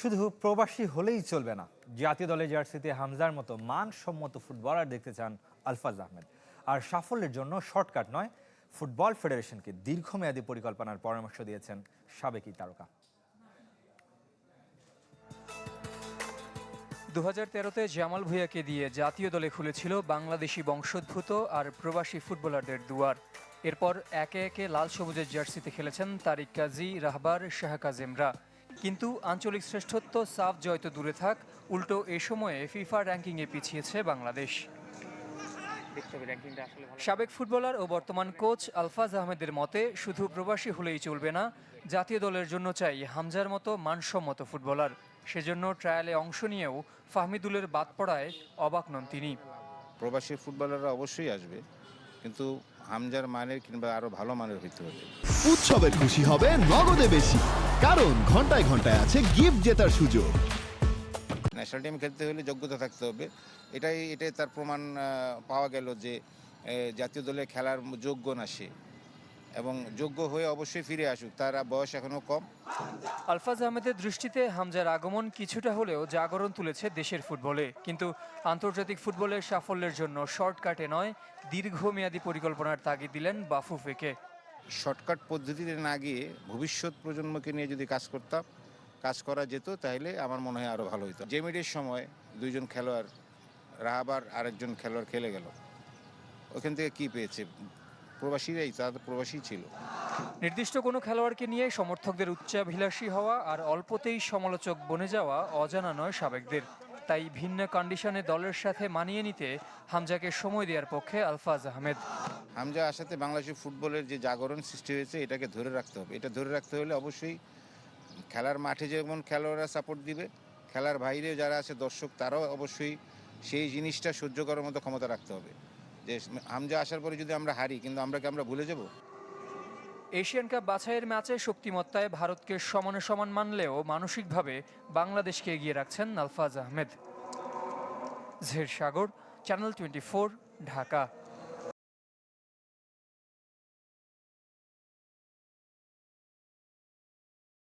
শুধু প্রবাসী হলেই চলবে না, জাতীয় দলের জার্সিতে হামজার মতো মানসম্মত ফুটবলার দেখতে চান আলফাজ আহমেদ। আর সাফল্যের জন্য শর্টকাট নয়, ফুটবল ফেডারেশনকে দীর্ঘমেয়াদী পরিকল্পনার পরামর্শ দিয়েছেন সাবেক তারকা। দু হাজার তেরোতে জামাল ভুঁইয়াকে দিয়ে জাতীয় দলে খুলেছিল বাংলাদেশি বংশোদ্ভূত আর প্রবাসী ফুটবলারদের দুয়ার। এরপর একে একে লাল সবুজের জার্সিতে খেলেছেন তারিক কাজী, রাহবার শাহ কাজেমরা কিন্তু আঞ্চলিক শ্রেষ্ঠত্ব সাফ জয় তো দূরে থাক উল্টো এ সময়ে ফিফা র্যাঙ্কিংয়ে পিছিয়েছে বাংলাদেশ। সাবেক ফুটবলার ও বর্তমান কোচ আলফাজ আহমেদের মতে শুধু প্রবাসী হলেই চলবে না জাতীয় দলের জন্য চাই হামজার মতো মানসম্মত ফুটবলার। সেজন্য ট্রায়ালে অংশ নিয়েও ফাহমিদুলের বাদ পড়ায় অবাক নন তিনি। প্রবাসী ফুটবলাররা অবশ্যই আসবে। কিন্তু হামজার মানের কিংবা আরও ভালো মানের হইতে হবে। উৎসবের খুশি হবে নগদে বেশি কারণ ঘন্টায় ঘন্টায় আছে গিফট জেতার সুযোগ। ন্যাশনাল টিম খেলতে হলে যোগ্যতা থাকতে হবে। এটাই এটাই তার প্রমাণ পাওয়া গেল যে জাতীয় দলে খেলার যোগ্য না সে। এবং যোগ্য হয়ে অবশ্যই ফিরে আসুক তার বয়স এখনও কম। আলফাজ আহমেদের দৃষ্টিতে হামজার আগমন কিছুটা হলেও জাগরণ তুলেছে দেশের ফুটবলে। কিন্তু আন্তর্জাতিক ফুটবলের সাফল্যের জন্য শর্টকাটে নয় দীর্ঘমেয়াদী পরিকল্পনার তাগিদ দিলেন বাফুফেকে শর্টকাট পদ্ধতিতে না গিয়ে ভবিষ্যৎ প্রজন্মকে নিয়ে যদি কাজ করতাম কাজ করা যেত তাহলে আমার মনে হয় আরও ভালো হতো জেমিডের সময় দুইজন খেলোয়াড় রাহাবার আরেকজন খেলোয়াড় খেলে গেল। ওখান থেকে কি পেয়েছে? প্রবাসীরাই তারা প্রবাসী ছিল। নির্দিষ্ট কোনো খেলোয়াড়কে নিয়ে সমর্থকদের উচ্চাভিলাষী হওয়া আর অল্পতেই সমালোচক বনে যাওয়া অজানা নয় সাবেকদের। তাই ভিন্ন কন্ডিশনে দলের সাথে মানিয়ে নিতে হামজাকে সময় দেওয়ার পক্ষে আলফাজ আহমেদ। হামজা আসাতে বাংলাদেশের ফুটবলের যে জাগরণ সৃষ্টি হয়েছে এটাকে ধরে রাখতে হবে। এটা ধরে রাখতে হলে অবশ্যই খেলার মাঠে যেমন খেলোয়াড়রা সাপোর্ট দিবে খেলার বাইরে যারা আছে দর্শক তারাও অবশ্যই সেই জিনিসটা সহ্য করার মতো ক্ষমতা রাখতে হবে। যে হামজা আসার পরে যদি আমরা হারি, কিন্তু আমরা কি আমরা ভুলে যাব? এশিয়ান কাপ বাছাইয়ের ম্যাচে শক্তিমত্তায় ভারতকে সমানে সমান মানলেও মানসিকভাবে বাংলাদেশকে এগিয়ে রাখছেন আলফাজ আহমেদ। জের সাগর, চ্যানেল টোয়েন্টি ঢাকা।